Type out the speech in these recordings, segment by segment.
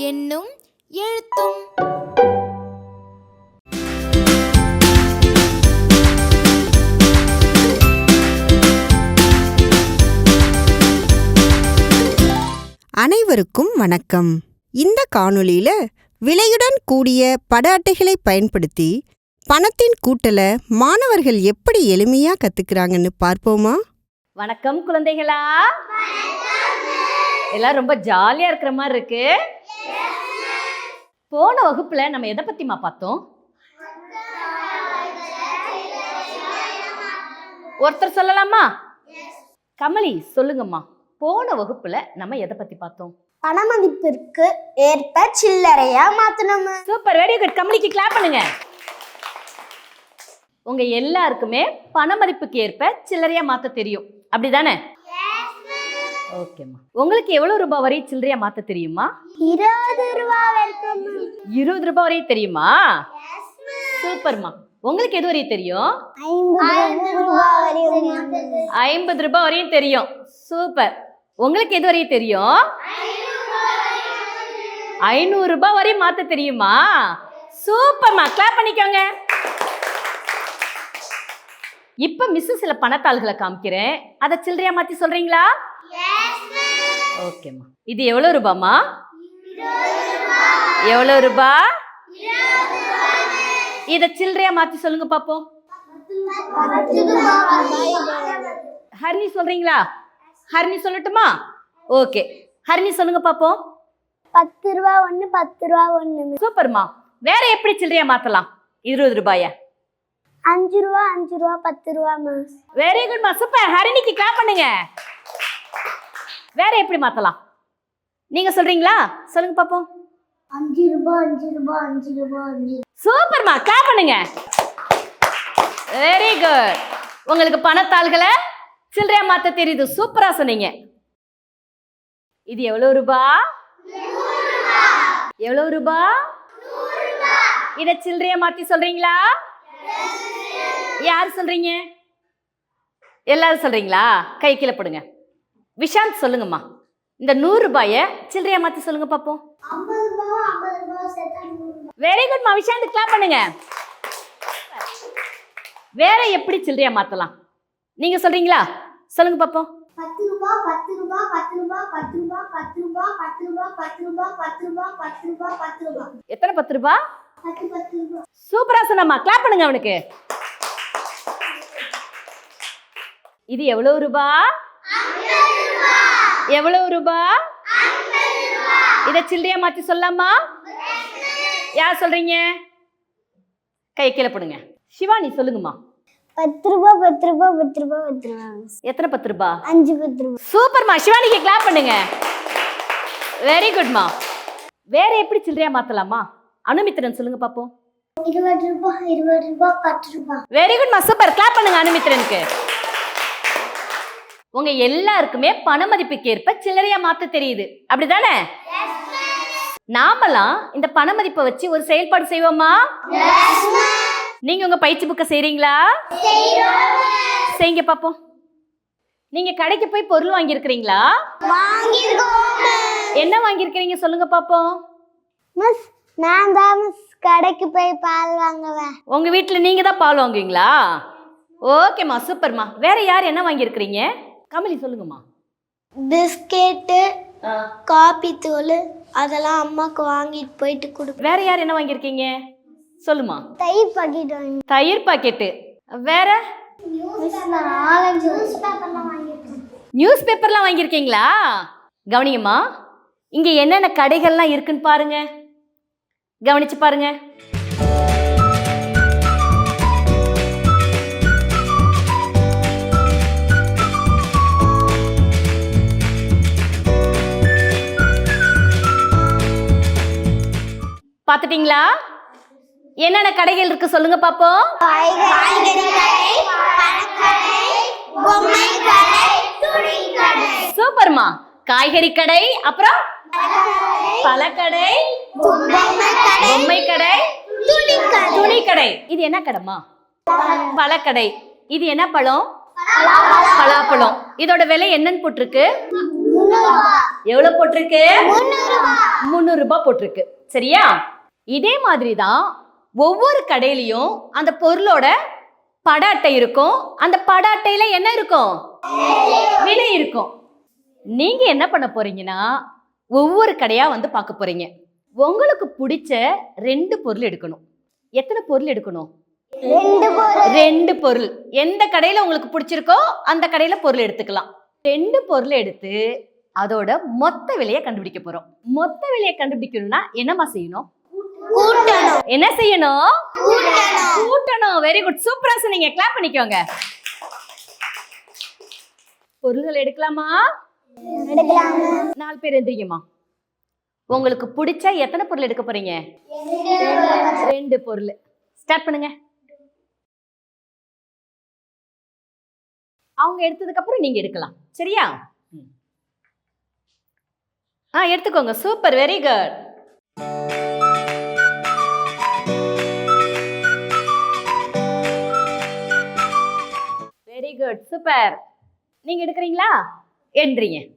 என்னும் எழுத்தும். அனைவருக்கும் வணக்கம். இந்த காணொளியில விலையுடன் கூடிய பட அட்டைகளை பயன்படுத்தி பணத்தின் கூட்டல மாணவர்கள் எப்படி எளிமையா கத்துக்கிறாங்கன்னு பார்ப்போமா? வணக்கம் குழந்தைகளா. எல்லாம் ரொம்ப ஜாலியா இருக்கிற மாதிரி இருக்கு. போன வகுப்புல நம்ம எதை பத்திமா பார்த்தோம்? ஒருத்தர் சொல்லலாமா? கமலி சொல்லுங்கம்மா. போன வகுப்புல நம்ம எதை பத்தி பார்த்தோம்? பணமதிப்பிற்கு ஏற்ப சில்லறையா மாத்தணும்? சூப்பர் வெரி குட் கமலிக்கு கிளாப் பண்ணுங்க. உங்க எல்லாருக்குமே பண மதிப்புக்கு ஏற்ப சில்லறையா மாத்த தெரியும். அப்படிதானே? ஓகேம்மா உங்களுக்கு எவ்வளவு ரூபாய் வரை சில்லறையா மாத்த தெரியுமா? இருபது ரூபா வரைக்கும். இருபது ரூபாய் வரை தெரியுமா? சூப்பர்மா உங்களுக்கு எது வரையும் தெரியும்? ஐம்பது ரூபாய் வரையும் தெரியும். சூப்பர் உங்களுக்கு எது வரையும் தெரியும்? ஐநூறு ரூபாய் வரையும் மாத்த தெரியுமா? சூப்பர்மா கிளாப் பண்ணிக்கோங்க. இப்ப மிஸ் சில பணத்தாள்களை காமிக்கிறேன். அதை சில்லறையா மாத்தி சொல்றீங்களா? ஓகேம்மா இது எவ்வளவு ரூபாமா எவ்வளவு ரூபா? இத சில்லறையா மாத்தி சொல்லுங்க பாப்போம். ஹரிணி சொல்றீங்களா? ஹரிணி சொல்லட்டுமா? ஓகே ஹரிணி சொல்லுங்க பாப்போம். பத்து ரூபா ஒண்ணு பத்து ரூபா ஒண்ணு சூப்பர்மா. வேற எப்படி சில்லறையா மாத்தலாம்? இருபது ரூபாய. அஞ்சு ரூபா அஞ்சு ரூபா பத்து ரூபா மிஸ் வெரி குட்மா சூப்பர். ஹரிணிக்கு கிளாப் பண்ணுங்க. வேற எப்படி மாத்தலாம்? நீங்க சொல்றீங்களா? சொல்லுங்க பாப்போம். அஞ்சு ரூபா அஞ்சு ரூபா அஞ்சு ரூபா அஞ்சு சூப்பர்மா. கிளாப் பண்ணுங்க. வெரி குட் உங்களுக்கு பணத்தாள்களை சில்லறையா மாத்த தெரியுது. சூப்பரா சொன்னீங்க. இது எவ்வளவு ரூபா? எவ்வளவு ரூபா? இத சில்லறைய மாத்தி சொல்றீங்களா? யார் சொல்றீங்க? எல்லாரும் சொல்றீங்களா? கை கீழே போடுங்க. விஷாந்த் சொல்லுங்கம்மா. இந்த நூறு ரூபாய சில்லறையா மாத்தி சொல்லுங்க பாப்போம். வெரி குட் மா. விஷாந்த் கிளாப் பண்ணுங்க. வேற எப்படி சில்லறையா மாத்தலாம்? நீங்க சொல்றீங்களா? சொல்லுங்க பாப்போம். பத்து ரூபா பத்து ரூபா பத்து ரூபா பத்து ரூபா பத்து ரூபா பத்து ரூபா பத்து ரூபா பத்து ரூபா பத்து ரூபா பத்து ரூபா. எத்தனை பத்து ரூபா? பத்து பத்து ரூபா. சூப்பரா சொன்னம்மா. கிளாப் பண்ணுங்க அவனுக்கு. இது எவ்வளவு ரூபா? எவ்வளவு ரூபா? இத சில்லறையா மாத்தி சொல்லலாமா? யார் சொல்றீங்க? கை கீழே போடுங்க. சிவானி சொல்லுங்கம்மா. பத்து ரூபா பத்து ரூபா பத்து ரூபா பத்து ரூபா. எத்தனை பத்து ரூபா அஞ்சு பத்து ரூபா சூப்பர்மா சிவானிக்கு கிளாப் பண்ணுங்க. வெரி குட்மா வேற எப்படி சில்லறையா மாத்தலாமா? அனுமித்திரன் சொல்லுங்க பாப்போம். இருபது ரூபா இருபது ரூபா பத்து ரூபா வெரி குட்மா சூப்பர். கிளாப் பண்ணுங்க அனுமித்திரனுக்கு. உங்க எல்லாருக்குமே பண மதிப்புக்கு ஏற்ப சில்லறையா மாத்த தெரியுது. அப்படிதானே? நாமெல்லாம் இந்த பண மதிப்பை வச்சு ஒரு செயல்பாடு செய்வோமா? நீங்க உங்க பயிற்சி புக்கை செய்றீங்களா? செய்யுங்க பாப்போம். நீங்க கடைக்கு போய் பொருள் வாங்கியிருக்கிறீங்களா? என்ன வாங்கியிருக்கிறீங்க சொல்லுங்க பாப்போம். மிஸ் நான் தான் மிஸ். கடைக்கு போய் பால் வாங்குவேன். உங்க வீட்டில் நீங்க தான் பால் வாங்குவீங்களா? ஓகேம்மா சூப்பர்மா வேற யார் என்ன வாங்கியிருக்கிறீங்க? கமலி சொல்லுங்கம்மா. பிஸ்கெட்டு காபி தூள் அதெல்லாம் அம்மாக்கு வாங்கிட்டு போயிட்டு கொடு வேற யார் என்ன வாங்கியிருக்கீங்க? சொல்லுமா. தயிர் பாக்கெட் தயிர் பாக்கெட்டு. வேற? நியூஸ் பேப்பர்லாம் வாங்கிட்டேன் நியூஸ் பேப்பர்லாம் வாங்கியிருக்கீங்களா? கவனிங்கம்மா இங்க என்னென்ன கடைகள்லாம் இருக்குன்னு பாருங்க. கவனிச்சு பாருங்க. பார்த்துட்டீங்களா? என்னென்ன கடைகள் இருக்கு சொல்லுங்க பாப்போம். காய்கறி சூப்பர்மா. காய்கறி கடை அப்புறம் பழக்கடை பொம்மை கடை துணி கடை இது என்ன கடைமா பழக்கடை. இது என்ன பழம்? பலாப்பழம். இதோட விலை என்னன்னு போட்டிருக்கு? எவ்வளவு போட்டிருக்கு? முந்நூறு ரூபாய். போட்டிருக்கு. சரியா? இதே மாதிரி தான் ஒவ்வொரு கடையிலயும் அந்த பொருளோட பட அட்டை இருக்கும். அந்த பட அட்டையில என்ன இருக்கும்? விலை இருக்கும். நீங்க என்ன பண்ண போறீங்கன்னா ஒவ்வொரு கடையா வந்து பார்க்க போறீங்க. உங்களுக்கு பிடிச்ச ரெண்டு பொருள் எடுக்கணும். எத்தனை பொருள் எடுக்கணும்? ரெண்டு பொருள். எந்த கடையில உங்களுக்கு பிடிச்சிருக்கோ அந்த கடையில பொருள் எடுத்துக்கலாம். ரெண்டு பொருள் எடுத்து அதோட மொத்த விலையை கண்டுபிடிக்க போறோம். மொத்த விலையை கண்டுபிடிக்கணும்னா என்னமா செய்யணும்? என்ன செய்யணும்? கூட்டணும். வெரி குட் சூப்பரா சொன்னீங்க. கிளாப் பண்ணிக்கோங்க. பொருள்கள் எடுக்கலாமா? நாலு பேர் எந்திரிங்கம்மா. உங்களுக்கு பிடிச்ச எத்தனை பொருள் எடுக்க போறீங்க? ரெண்டு பொருள். ஸ்டார்ட் பண்ணுங்க. அவங்க எடுத்ததுக்கு அப்புறம் நீங்க எடுக்கலாம். சரியா. ஆ எடுத்துக்கோங்க. Super very good good super நீங்க எடுக்கிறீங்களா? என்றீங்க.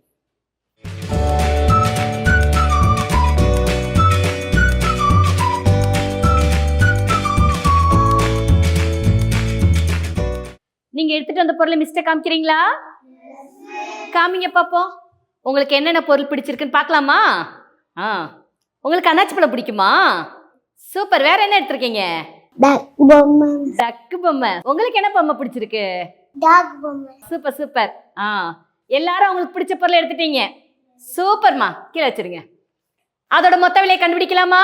நீங்க எடுத்துட்டு வந்த பொருளை மிஸ்டேக் காமிக்கிறீங்களா? காமிங்க பாப்போம். உங்களுக்கு என்னென்ன பொருள் பிடிச்சிருக்குன்னு பார்க்கலாமா? ஆ. உங்களுக்கு அன்னாச்சி பழம் பிடிக்குமா? சூப்பர். வேற என்ன எடுத்திருக்கீங்க? பொம்மை. டக்கு பொம்மை. உங்களுக்கு என்ன பொம்மை பிடிச்சிருக்கு? டாக் பொம்மை சூப்பர் சூப்பர் ஆ எல்லாரும் அவங்களுக்கு பிடிச்ச பொருளை எடுத்துட்டீங்க. சூப்பர்மா கீழே வச்சிருங்க. அதோட மொத்த விலையை கண்டுபிடிக்கலாமா?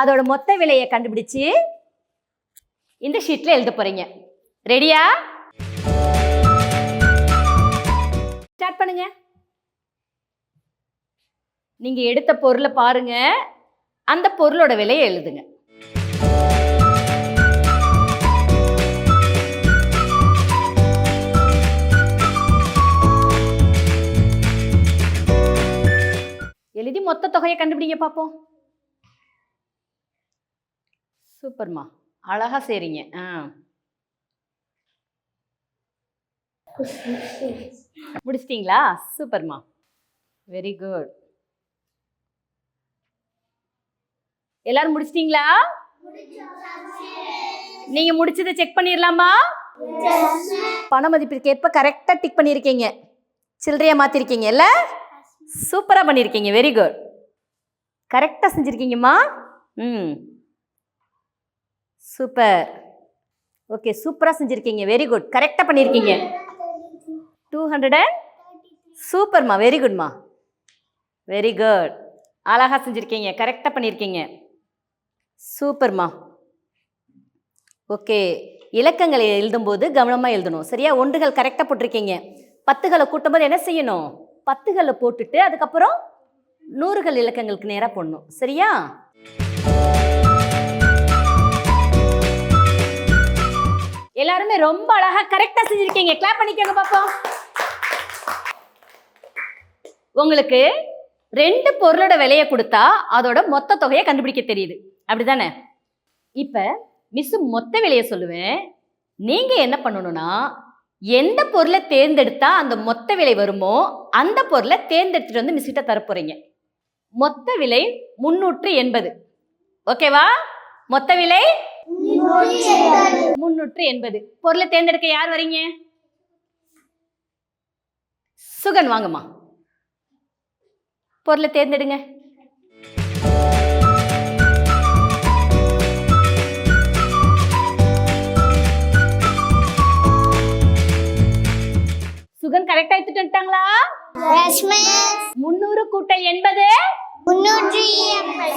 அதோட மொத்த விலையை கண்டுபிடிச்சு இந்த ஷீட்ல எழுத போறீங்க. ரெடியா ஸ்டார்ட் பண்ணுங்க. நீங்க எடுத்த பொருளை பாருங்க. அந்த பொருளோட விலையை எழுதுங்க. எழுதி மொத்த தொகையை கண்டுபிடிங்க பார்ப்போம் சூப்பர்மா. அழகா சரிங்க ஆ. முடிச்சிட்டிங்களா? சூப்பர்மா. வெரி குட் எல்லாரும் முடிச்சிட்டிங்களா? நீங்க முடிச்சதை செக் பண்ணிடலாமா பண மதிப்பிற்கு ஏற்ப கரெக்டாக டிக் பண்ணியிருக்கீங்க சில்லறையா மாற்றிருக்கீங்கல்ல சூப்பராக பண்ணியிருக்கீங்க வெரி குட் கரெக்டாக செஞ்சுருக்கீங்கம்மா. ம். சூப்பர் ஓகே சூப்பராக செஞ்சுருக்கீங்க வெரி குட் கரெக்டாக பண்ணியிருக்கீங்க டூ ஹண்ட்ரட் அண்ட் சூப்பர்மா வெரி குட்மா வெரி குட் அழகா செஞ்சுருக்கீங்க. கரெக்டாக பண்ணியிருக்கீங்க சூப்பர்மா ஓகே இலக்கங்களை எழுதும்போது கவனமாக எழுதணும். சரியா? ஒன்றுகள் கரெக்டாக போட்டிருக்கீங்க. பத்துகளை கூட்டும்போது என்ன செய்யணும்? பத்துகளை போட்டுட்டு அதுக்கப்புறம் நூறுகள் இலக்கங்களுக்கு நேராக போடணும். சரியா? எல்லாருமே ரொம்ப அழகா கரெக்டா செஞ்சிருக்கீங்க. கிளாப் பண்ணிக்கோங்க பாப்போம். உங்களுக்கு ரெண்டு பொருளோட விலையை கொடுத்தா அதோட மொத்த தொகையை கண்டுபிடிக்க தெரியுது. அப்படிதானே? இப்ப மிஸ் மொத்த விலையை சொல்லுவேன். நீங்க என்ன பண்ணணும்னா எந்த பொருளை தேர்ந்தெடுத்தா அந்த மொத்த விலை வருமோ அந்த பொருளை தேர்ந்தெடுத்துட்டு வந்து மிஸ்கிட்ட தரப்போறீங்க மொத்த விலை முன்னூற்று எண்பது. ஓகேவா மொத்த விலை முன்னூற்று எண்பது. பொருளை தேர்ந்தெடுக்க யார் வரீங்க? சுகன் வாங்கம்மா. பொருளை தேர்ந்தெடுங்க. சுகன் கரெக்டா எடுத்துட்டு வந்துட்டாங்களா? முன்னூறு கூட்டல் எண்பது?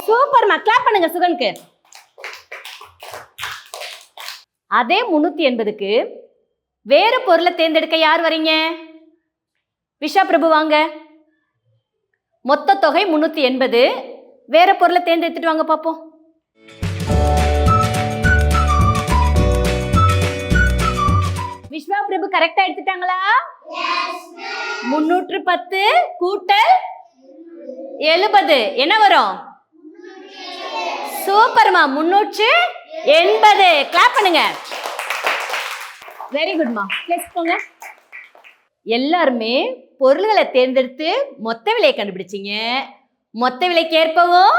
சூப்பர்மா கிளாப் பண்ணுங்க சுகனுக்கு. அதே முன்னூத்தி எண்பதுக்கு வேற பொருளை தேர்ந்தெடுக்க யார் வரீங்க? விஷா பிரபு வாங்க. மொத்த தொகை முன்னூத்தி எண்பது. வேற பொருளை தேர்ந்தெடுத்துட்டு வாங்க பார்ப்போம் விஸ்வா கரெக்டா எடுத்துட்டாங்களா? முன்னூற்று பத்து கூட்டல் எழுபது. என்ன வரும்? சூப்பர்மா முன்னூற்று எண்பது. கிளாப் பண்ணுங்க. வெரி குட்மா பிளேஸ் போங்க. எல்லாருமே பொருள்களை தேர்ந்தெடுத்து மொத்த விலையை கண்டுபிடிச்சிங்க. மொத்த விலைக்கு ஏற்பவும்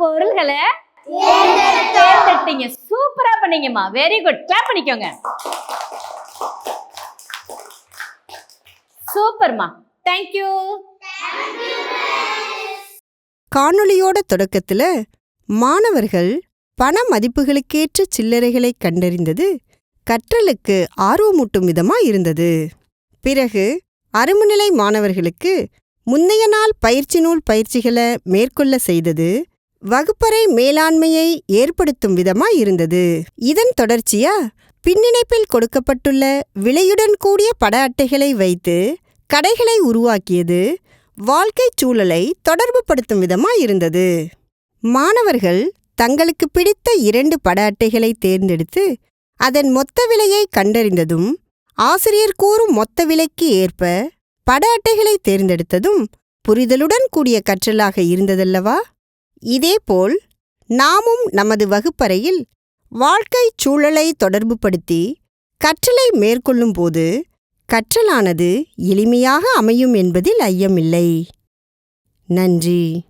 பொருள்களை தேர்ந்தெடுத்தீங்க. சூப்பரா பண்ணீங்கம்மா. வெரி குட் கிளாப் பண்ணிக்கோங்க. சூப்பர்மா. தேங்க்யூ காணொளியோட தொடக்கத்துல மாணவர்கள் பண மதிப்புகளுக்கேற்ற சில்லறைகளை கண்டறிந்தது கற்றலுக்கு ஆர்வமூட்டும் விதமா இருந்தது. பிறகு அருமுநிலை மாணவர்களுக்கு முந்தைய நாள் பயிற்சி நூல் பயிற்சிகளை மேற்கொள்ள செய்தது வகுப்பறை மேலாண்மையை ஏற்படுத்தும் விதமா இருந்தது. இதன் தொடர்ச்சியா பின்னிணைப்பில் கொடுக்கப்பட்டுள்ள விலையுடன் கூடிய பட அட்டைகளை வைத்து கடைகளை உருவாக்கியது வாழ்க்கைச் சூழலை தொடர்புபடுத்தும் விதமா இருந்தது. மாணவர்கள் தங்களுக்கு பிடித்த இரண்டு பட அட்டைகளை தேர்ந்தெடுத்து அதன் மொத்த விலையை கண்டறிந்ததும் ஆசிரியர் கூறும் மொத்த விலைக்கு ஏற்ப பட அட்டைகளை தேர்ந்தெடுத்ததும் புரிதலுடன் கூடிய கற்றலாக இருந்ததல்லவா? இதேபோல் நாமும் நமது வகுப்பறையில் வாழ்க்கைச் சூழலை தொடர்புபடுத்தி கற்றலை மேற்கொள்ளும்போது கற்றலானது எளிமையாக அமையும் என்பதில் ஐயமில்லை. நன்றி.